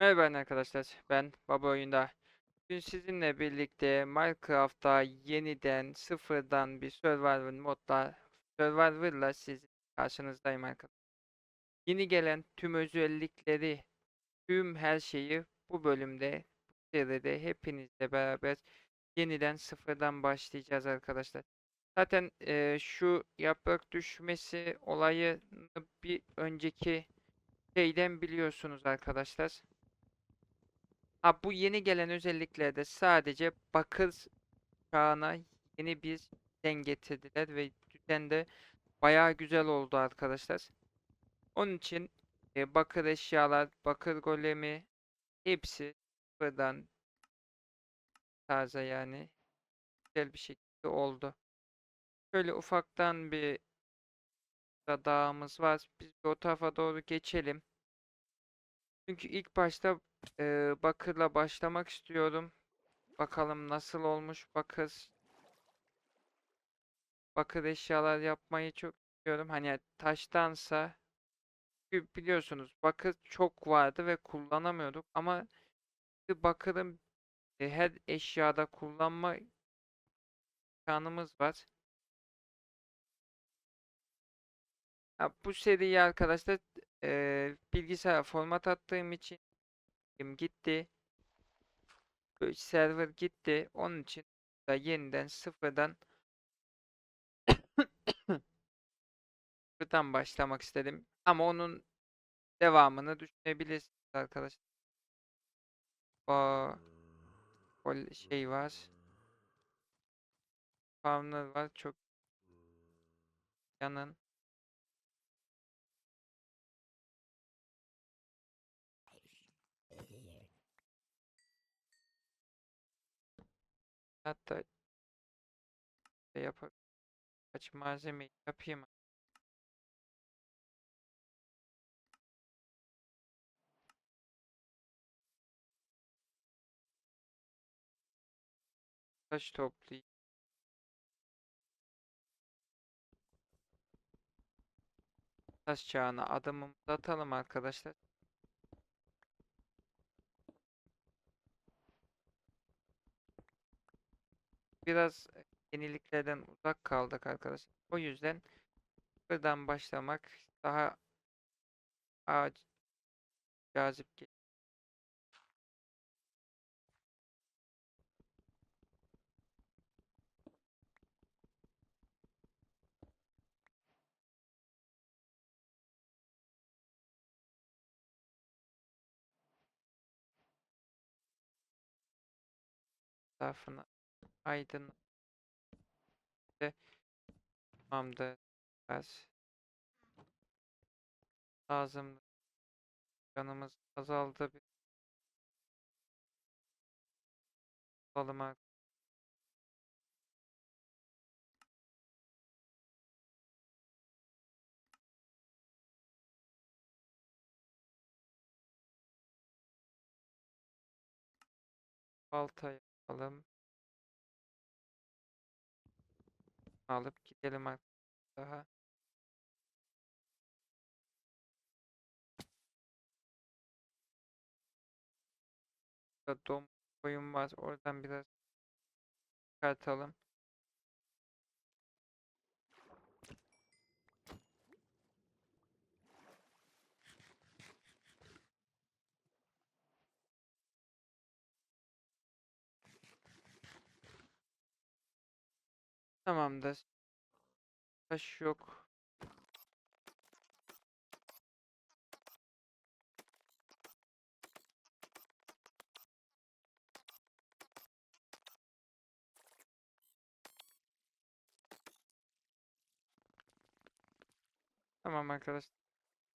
Merhaba arkadaşlar, ben Baba Oyunda. Bugün sizinle birlikte Minecraft'ta yeniden sıfırdan bir Survivor modda Survivor'la sizin karşınızdayım arkadaşlar. Yeni gelen tüm özellikleri, tüm her şeyi bu bölümde, bu seride hepinizle beraber yeniden sıfırdan başlayacağız arkadaşlar. Zaten eee, şu yaprak düşmesi olayını bir önceki şeyden biliyorsunuz arkadaşlar. Ha bu yeni gelen özelliklerde sadece bakır çağına yeni bir düzen getirdiler ve düzen de bayağı güzel oldu arkadaşlar. Onun için e, bakır eşyalar, bakır golemi hepsi buradan taze yani güzel bir şekilde oldu. Şöyle ufaktan bir da dağımız var. Biz o tarafa doğru geçelim. Çünkü ilk başta e, bakırla başlamak istiyorum. Bakalım nasıl olmuş bakır. Bakır eşyalar yapmayı çok istiyorum. Hani taştansa çünkü biliyorsunuz bakır çok vardı ve kullanamıyorduk ama bakırın e, her eşyada kullanma imkanımız var. Ha, bu seriyi arkadaşlar e, bilgisayara format attığım için gitti. Server gitti. Onun için da yeniden sıfırdan sıfırdan başlamak istedim. Ama onun devamını düşünebilirsiniz arkadaşlar. O, o şey var. Spawner var. Çok yanın. Hatta şey yapar. Kaç malzeme yapayım. Taş toplayayım. Taş çağına adımımızı atalım arkadaşlar. Biraz yeniliklerden uzak kaldık arkadaşlar. O yüzden buradan başlamak daha cazip geliyor. Etrafını aydın tamamdır. Biraz lazım. Canımız azaldı. Bir alalım balta yapalım. Alıp gidelim artık daha. Burada dom koyun var. Oradan biraz çıkartalım. Tamamdır. Taş yok. Tamam arkadaşlar.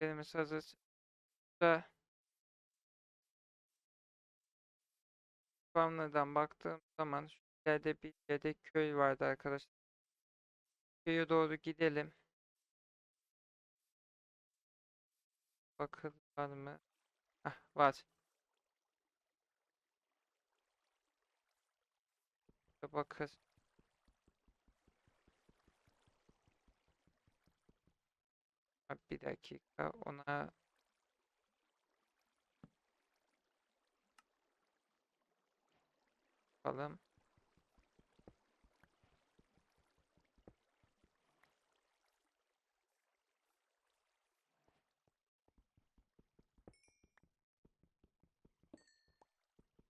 Elimiz hazır. Burada Spawner'dan baktığım zaman şu ileride bir yerde köy vardı arkadaşlar köye doğru gidelim. Bakın var mı? Hah, var. Bakır. Bir dakika ona bakalım.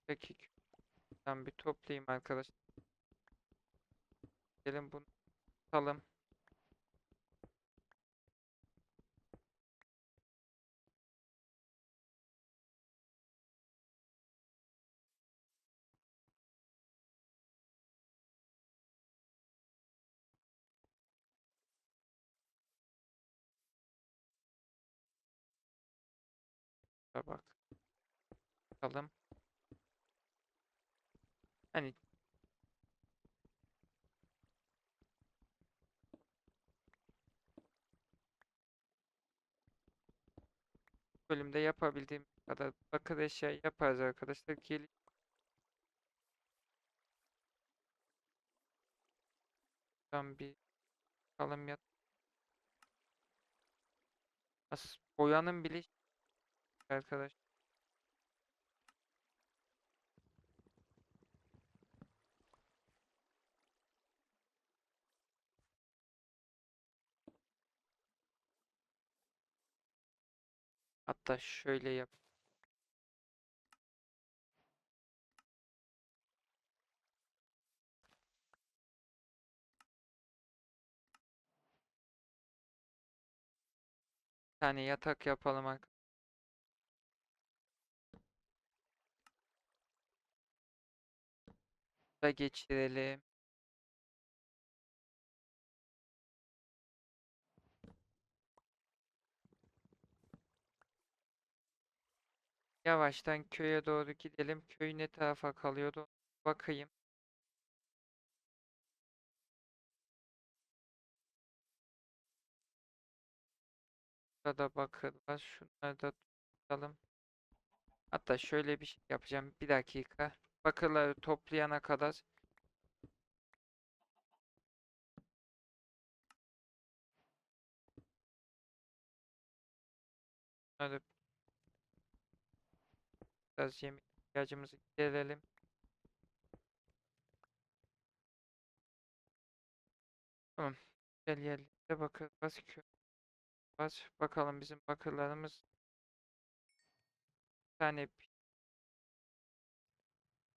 Dakika. Ben bir toplayayım arkadaşlar. Gelin bunu tutalım. Bak. Bakalım. Hani bölümde yapabildiğim kadar bakır eşya yaparız arkadaşlar. Gelin. Ben bir bakalım ya. As boyanın bile arkadaş. Hatta şöyle yap. Bir tane yatak yapalım. Da geçirelim. Yavaştan köye doğru gidelim. Köy ne tarafa kalıyordu? Bakayım. Burada bakır var. Şunları da tutalım. Hatta şöyle bir şey yapacağım. Bir dakika. Bakırları toplayana kadar Bunları biraz yemek ihtiyacımızı giderelim. Tamam. Gel yerlerde bakır. Köy var. Bakalım bizim bakırlarımız bir tane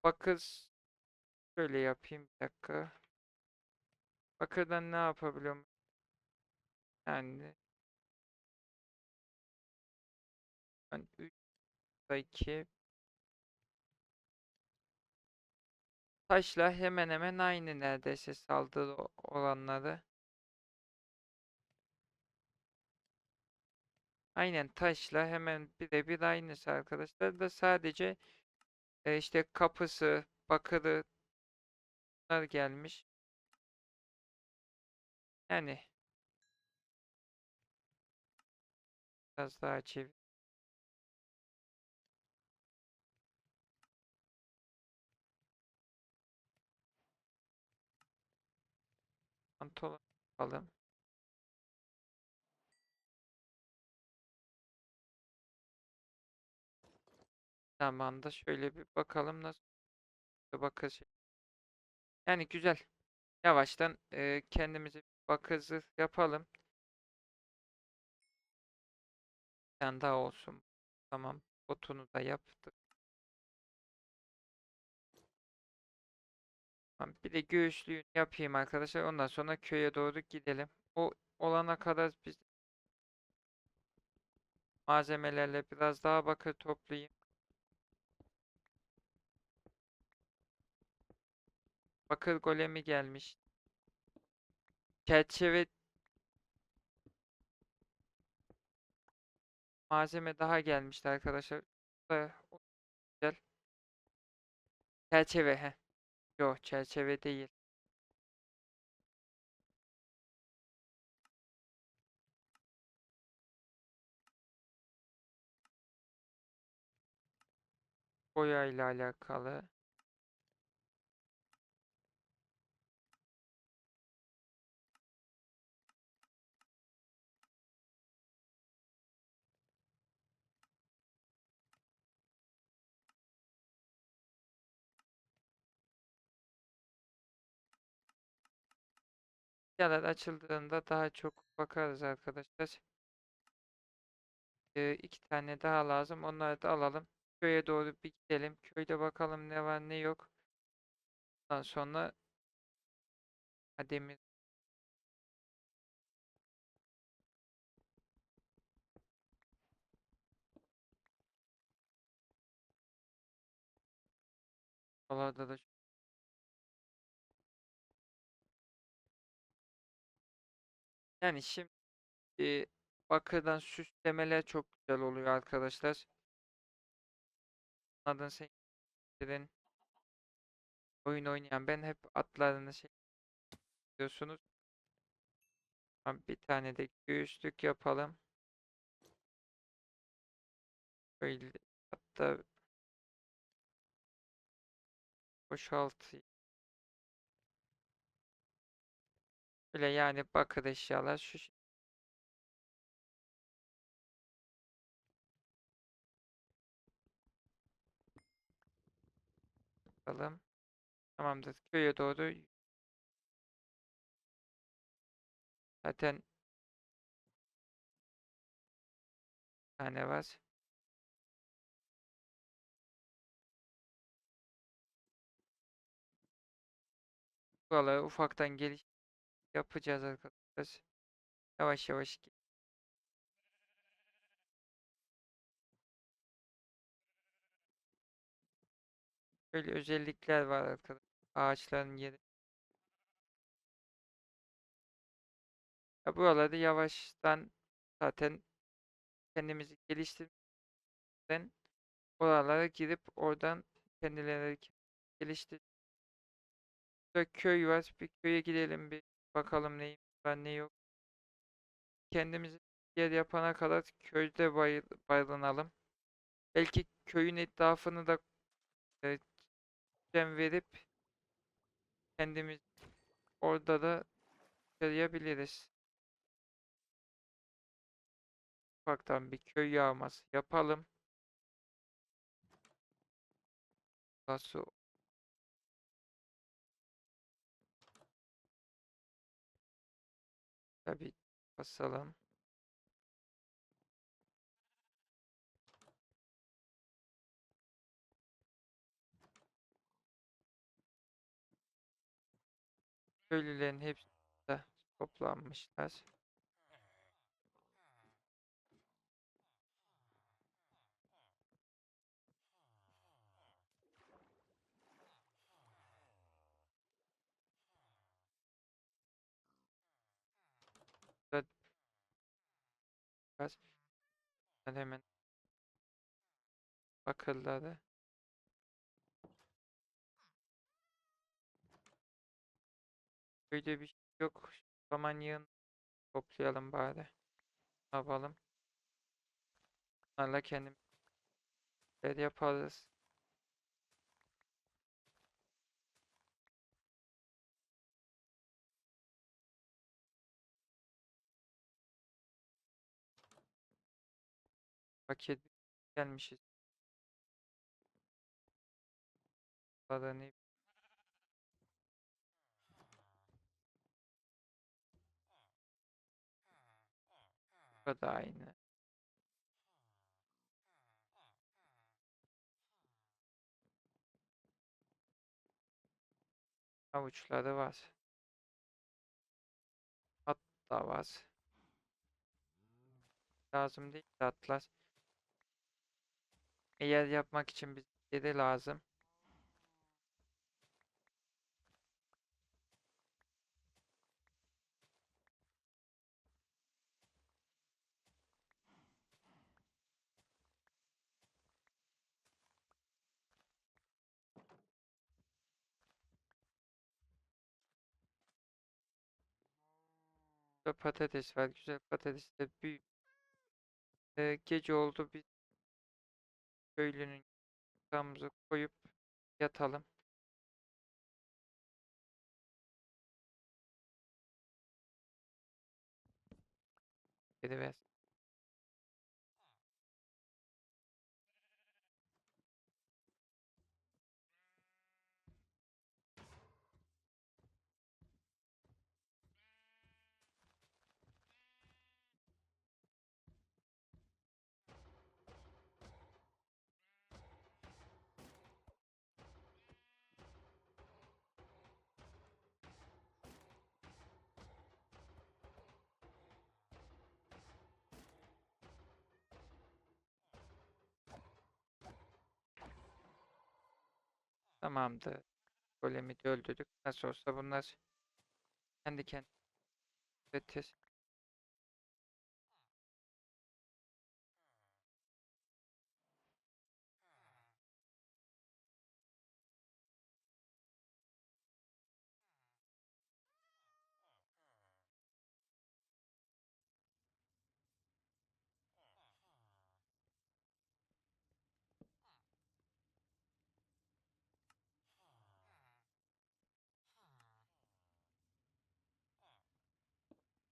bakır şöyle yapayım bir dakika. Bakırdan ne yapabiliyorum? Yani ben 3 2 taşla hemen hemen aynı neredeyse saldırı olanları. Aynen taşla hemen birebir aynısı arkadaşlar da sadece e, işte kapısı, bakırı bunlar gelmiş. Yani biraz daha çevir. Pantolon alalım. Zamanda şöyle bir bakalım nasıl bakır şey. Yani güzel. Yavaştan e, kendimize zırh yapalım. Bir daha olsun. Tamam. Botunu da yaptık. Bir de göğüslüğünü yapayım arkadaşlar. Ondan sonra köye doğru gidelim. O olana kadar biz malzemelerle biraz daha bakır toplayayım. Bakır golemi gelmiş. Çerçeve malzeme daha gelmişti arkadaşlar. Güzel. Çerçeve he. Yok çerçeve değil. Boya ile alakalı. Eşyalar açıldığında daha çok bakarız arkadaşlar. Ee, iki tane daha lazım. Onları da alalım. Köye doğru bir gidelim. Köyde bakalım ne var ne yok. Ondan sonra ha, demir Oralarda da yani şimdi bakırdan süslemeler çok güzel oluyor arkadaşlar. Adın senin oyun oynayan ben hep atlarını şey diyorsunuz. Bir tane de göğüslük yapalım. Böyle hatta boşaltayım. Böyle yani bakır eşyalar şu. Bakalım. Tamamdır. Köye doğru zaten tane var. Buraları ufaktan geliş yapacağız arkadaşlar. Yavaş yavaş böyle özellikler var arkadaşlar. Ağaçların yeri. Ya buraları yavaştan zaten kendimizi geliştirmeden oralara girip oradan kendileri geliştir. Burada köy var. Bir köye gidelim bir bakalım neyim var ne yok. Kendimizi yer yapana kadar köyde bayıl bayılanalım. Belki köyün etrafını da e, verip kendimiz orada da yaşayabiliriz. Ufaktan bir köy yağması yapalım. Nasıl tabii basalım. Köylülerin hepsi de toplanmışlar. Ben hemen bakırları Böyle bir şey yok. Zaman yığın toplayalım bari. Ne yapalım? Bunlarla kendimiz yaparız. Paket gelmişiz. Burada ne? Burada aynı. Avuçları var. At da var. Lazım değil de atlar. Eğer yapmak için bize de lazım. Burada patates var. Güzel patates de büyük. Ee, gece oldu. Biz köylünün yatağımızı koyup yatalım. Geri ver. Tamamdır. Golemi de öldürdük. Nasıl olsa bunlar kendi kendine üretir.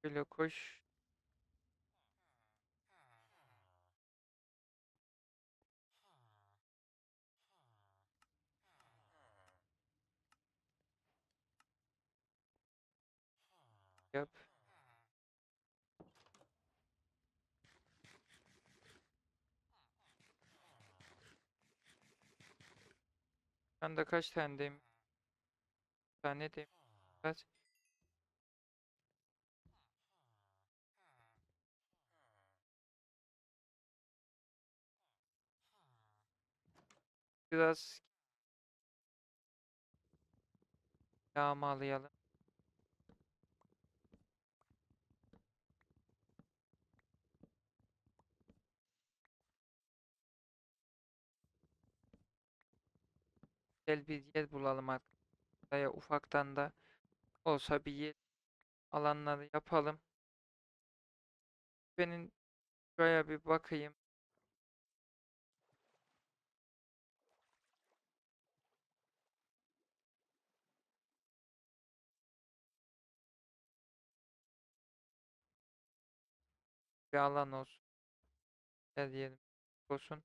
Böyle koş. Yap. Şu anda kaç tane deyim? Bir tane deyim. Kaç? Biraz yağmalayalım. Güzel bir yer bulalım artık. Buraya ufaktan da olsa bir yer alanları yapalım. Benim şuraya bir bakayım. Bir alan olsun. Her yerim olsun.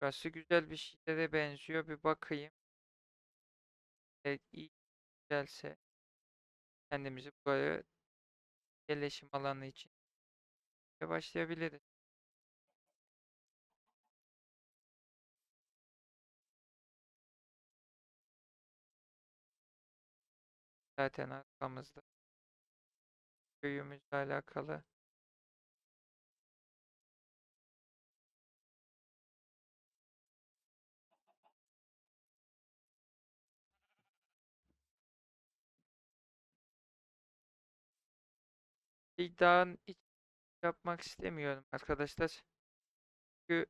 Burası güzel bir şeylere benziyor. Bir bakayım. Eğer iyi güzelse kendimizi buraya yerleşim alanı için başlayabiliriz. Zaten arkamızda köyümüzle alakalı bir dağın iç yapmak istemiyorum arkadaşlar. Çünkü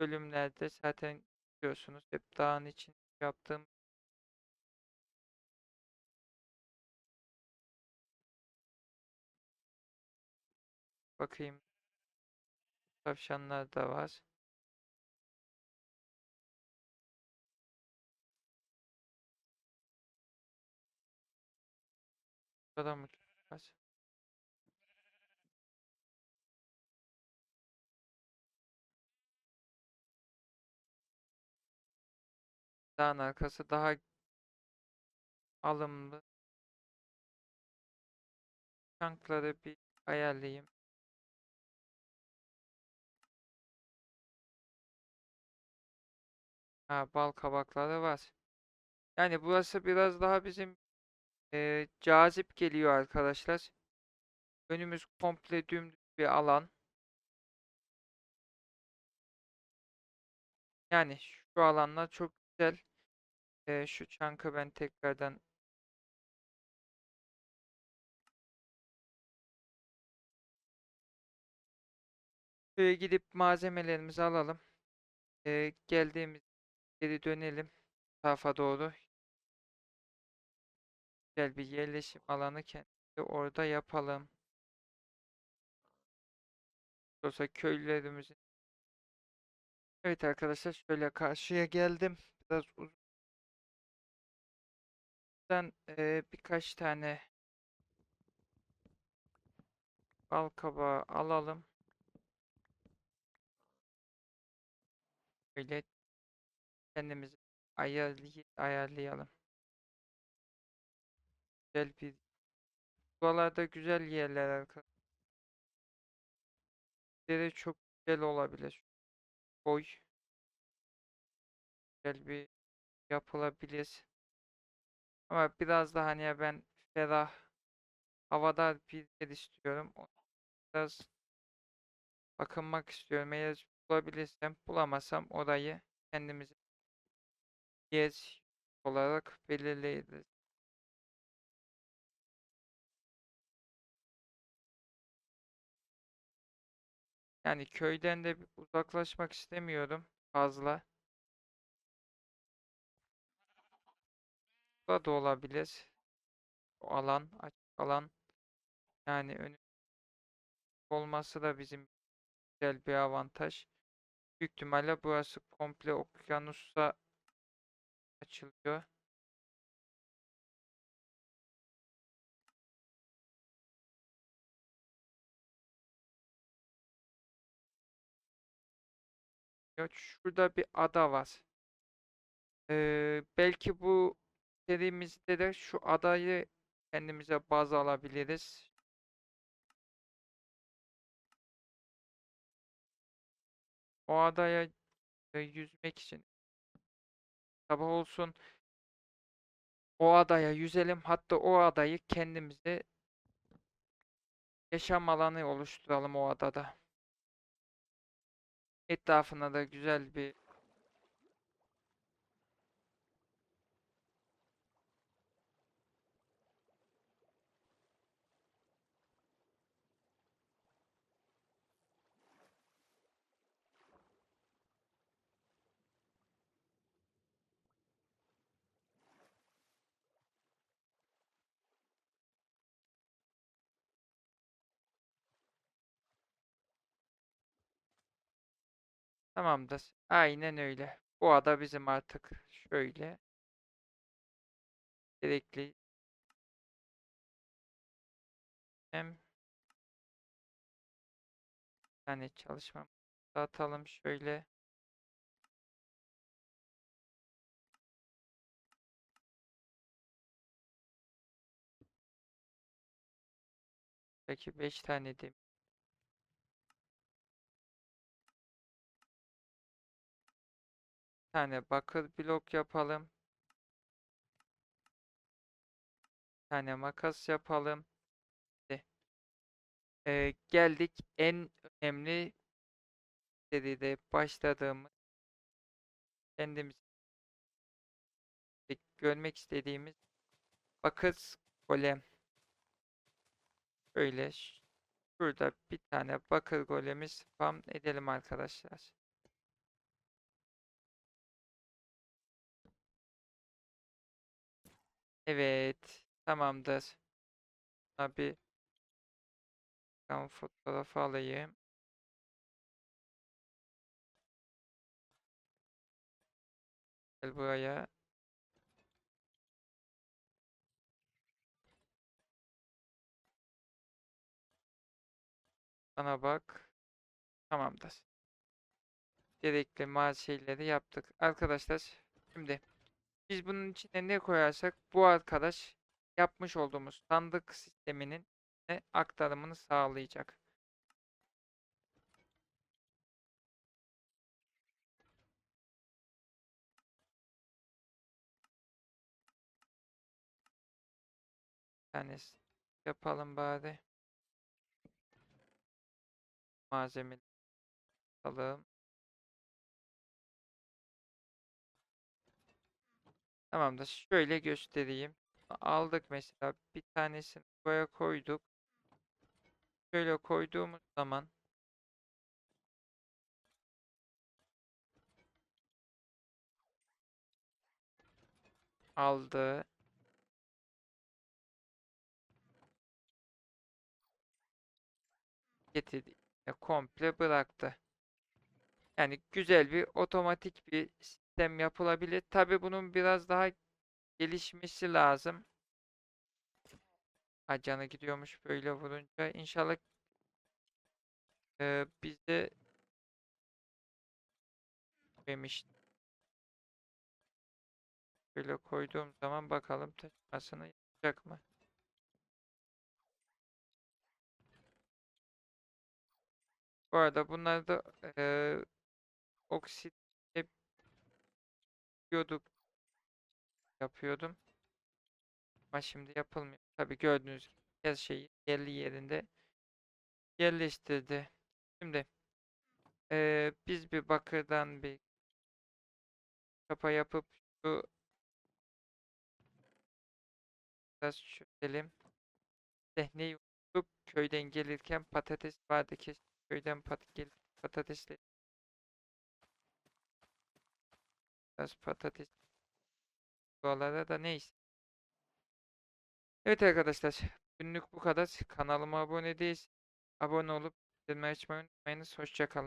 bölümlerde zaten biliyorsunuz hep dağın için yaptığım bakayım tavşanlar da var. Mı var? Dağın arkası daha alımlı. Tankları bir ayarlayayım. Ha, bal kabakları var. Yani burası biraz daha bizim eee, cazip geliyor arkadaşlar. Önümüz komple dümdüz bir alan. Yani şu alanlar çok güzel. Eee, şu çankı ben tekrardan gidip malzemelerimizi alalım. Eee, geldiğimiz geri dönelim tarafa doğru. Güzel bir yerleşim alanı kendi orada yapalım. Yoksa köylülerimizin Evet arkadaşlar şöyle karşıya geldim. Biraz uzun eee, birkaç tane bal kabağı alalım. Böyle kendimizi ayarlay ayarlayalım. Güzel bir buralarda güzel yerler arkadaşlar. Çok güzel olabilir. Koy. Güzel bir yapılabilir. Ama biraz da hani ben ferah havadar bir yer istiyorum. Biraz bakınmak istiyorum. Eğer bulabilirsem bulamazsam orayı kendimize yer olarak belirleriz. Yani köyden de uzaklaşmak istemiyorum fazla. Bu da olabilir. O alan, açık alan. Yani önü olması da bizim güzel bir avantaj. Büyük ihtimalle burası komple okyanusa açılıyor. Ya şurada bir ada var. Ee, belki bu serimizde de şu adayı kendimize baz alabiliriz. O adaya e, yüzmek için sabah olsun o adaya yüzelim. Hatta o adayı kendimize yaşam alanı oluşturalım o adada. Etrafına da güzel bir tamamdır. Aynen öyle. Bu ada bizim artık şöyle gerekli hem yani çalışmamızı atalım şöyle. Belki 5 tane de tane bakır blok yapalım. Bir tane makas yapalım. Ee, geldik en önemli seride başladığımız kendimiz görmek istediğimiz bakır golem. Böyle şurada bir tane bakır golemi spam edelim arkadaşlar. Evet, tamamdır. Buna bir fotoğrafı alayım. Gel buraya. Bana bak. Tamamdır. Gerekli mal şeyleri yaptık. Arkadaşlar şimdi biz bunun içine ne koyarsak bu arkadaş yapmış olduğumuz sandık sisteminin aktarımını sağlayacak. Tanesi yapalım bari. Malzeme alalım. Tamamdır. Şöyle göstereyim. Aldık mesela bir tanesini buraya koyduk. Şöyle koyduğumuz zaman aldı. Getirdi. Komple bıraktı. Yani güzel bir otomatik bir sistem yapılabilir. Tabii bunun biraz daha gelişmesi lazım. Ha canı gidiyormuş böyle vurunca. İnşallah e, bizde demiş. Böyle koyduğum zaman bakalım taşımasını yapacak mı? Bu arada bunları da e, oksit yapıyorduk yapıyordum. Ama şimdi yapılmıyor. Tabii gördüğünüz her şeyi yerli yerinde yerleştirdi. Şimdi e, biz bir bakırdan bir çapa yapıp şu biraz çözelim. Tekneyi unutup köyden gelirken patates vardı keşke köyden pat gel patatesle biraz patates Buralarda da neyse. Evet arkadaşlar günlük bu kadar. Kanalıma abone değilseniz abone olup bildirimleri açmayı unutmayınız. Hoşça kalın.